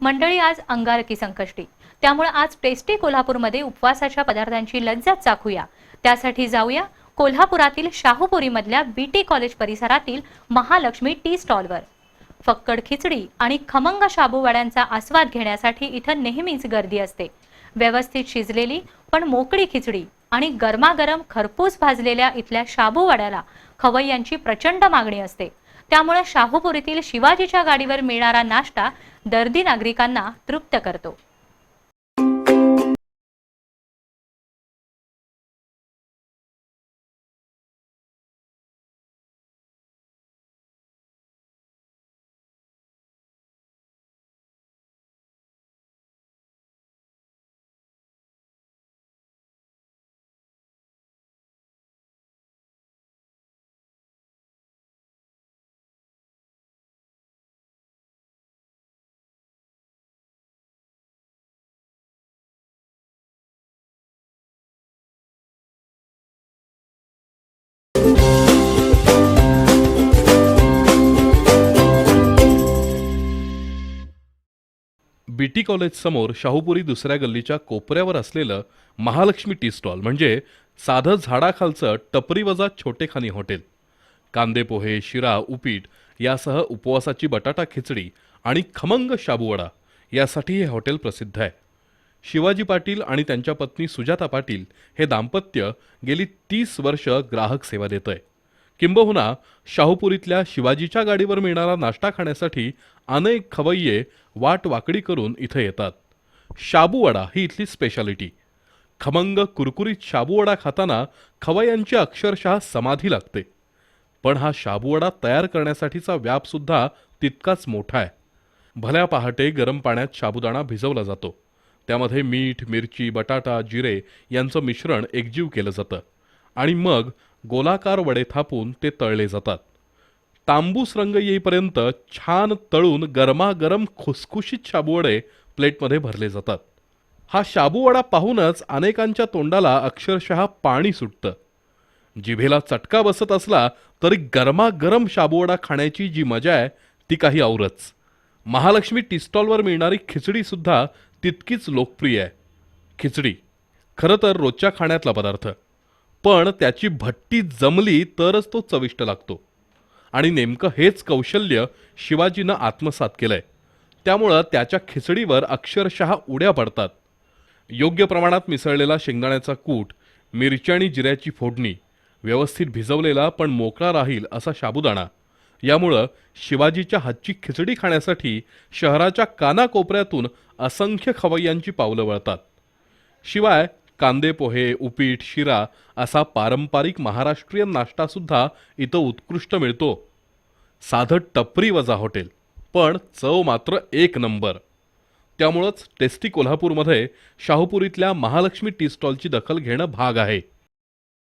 मंडळी आज अंगारकी संकष्टी. त्यामुळे आज टेस्टी कोल्हापूरमध्ये उपवासाच्या पदार्थांची लज्जत चाखूया. त्यासाठी जाऊया कोल्हापुरातील शाहूपुरीमधल्या बीटी कॉलेज परिसरातील महालक्ष्मी टी स्टॉलवर. फक्कड खिचडी आणि खमंग शाबू वड्यांचा आस्वाद घेण्यासाठी इथं नेहमीच गर्दी असते. व्यवस्थित शिजलेली पण मोकळी खिचडी आणि गरमागरम खरपूस भाजलेल्या इथल्या शाबू वड्याला खवय्यांची प्रचंड मागणी असते. त्यामुळे शाहूपुरीतील शिवाजीच्या गाडीवर मिळणारा नाश्ता दर्दी नागरिकांना तृप्त करतो. बी टी कॉलेजसमोर शाहूपुरी दुसऱ्या गल्लीच्या कोपऱ्यावर असलेलं महालक्ष्मी टी स्टॉल म्हणजे साधं झाडाखालचं टपरीवजा छोटेखानी हॉटेल. कांदे पोहे शिरा उपीट यासह उपवासाची बटाटा खिचडी आणि खमंग शाबूवडा यासाठी हे हॉटेल प्रसिद्ध आहे. शिवाजी पाटील आणि त्यांच्या पत्नी सुजाता पाटील हे दाम्पत्य गेली तीस वर्ष ग्राहक सेवा देत आहे किंबहुना शाहूपुरीतल्या शिवाजीच्या गाडीवर मिळणारा नाश्ता खाण्यासाठी अनेक खवय्ये वाट वाकडी करून इथं येतात. शाबूवडा ही इथली स्पेशालिटी खमंग कुरकुरीत शाबूवडा खाताना खवय्यांची अक्षरशः समाधी लागते. पण हा शाबूवडा तयार करण्यासाठीचा व्यापसुद्धा तितकाच मोठा आहे. भल्या पहाटे गरम पाण्यात शाबुदाणा भिजवला जातो. त्यामध्ये मीठ मिरची बटाटा जिरे यांचं मिश्रण एकजीव केलं जातं. आणि मग गोलाकार वडे थापून ते तळले जातात. तांबूस रंग येईपर्यंत छान तळून गरमागरम खुसखुशीत शाबूवडे प्लेटमध्ये भरले जातात. हा शाबूवडा पाहूनच अनेकांच्या तोंडाला अक्षरशः पाणी सुटतं. जिभेला चटका बसत असला तरी गरमागरम शाबूवडा खाण्याची जी मजा आहे ती काही औरच. महालक्ष्मी टीस्टॉलवर मिळणारी खिचडीसुद्धा तितकीच लोकप्रिय आहे. खिचडी खरं तर रोजच्या खाण्यातला पदार्थ. पण त्याची भट्टी जमली तरच तो चविष्ट लागतो. आणि नेमकं हेच कौशल्य शिवाजीनं आत्मसात केलंय. त्यामुळं त्याच्या खिचडीवर अक्षरशः उड्या पडतात. योग्य प्रमाणात मिसळलेला शेंगदाण्याचा कूट मिरची आणि जिऱ्याची फोडणी व्यवस्थित भिजवलेला पण मोकळा राहील असा साबुदाणा यामुळं शिवाजीच्या हातची खिचडी खाण्यासाठी शहराच्या कानाकोपऱ्यातून असंख्य खवय्यांची पावलं वळतात. शिवाय कांदे पोहे उपीट शिरा असा पारंपरिक महाराष्ट्रीयन नाश्तासुद्धा इथं उत्कृष्ट मिळतो. साधं टपरी वजा हॉटेल पण चव मात्र एक नंबर. त्यामुळंच टेस्टी कोल्हापूरमध्ये शाहूपुरीतल्या महालक्ष्मी टी स्टॉलची दखल घेणं भाग आहे.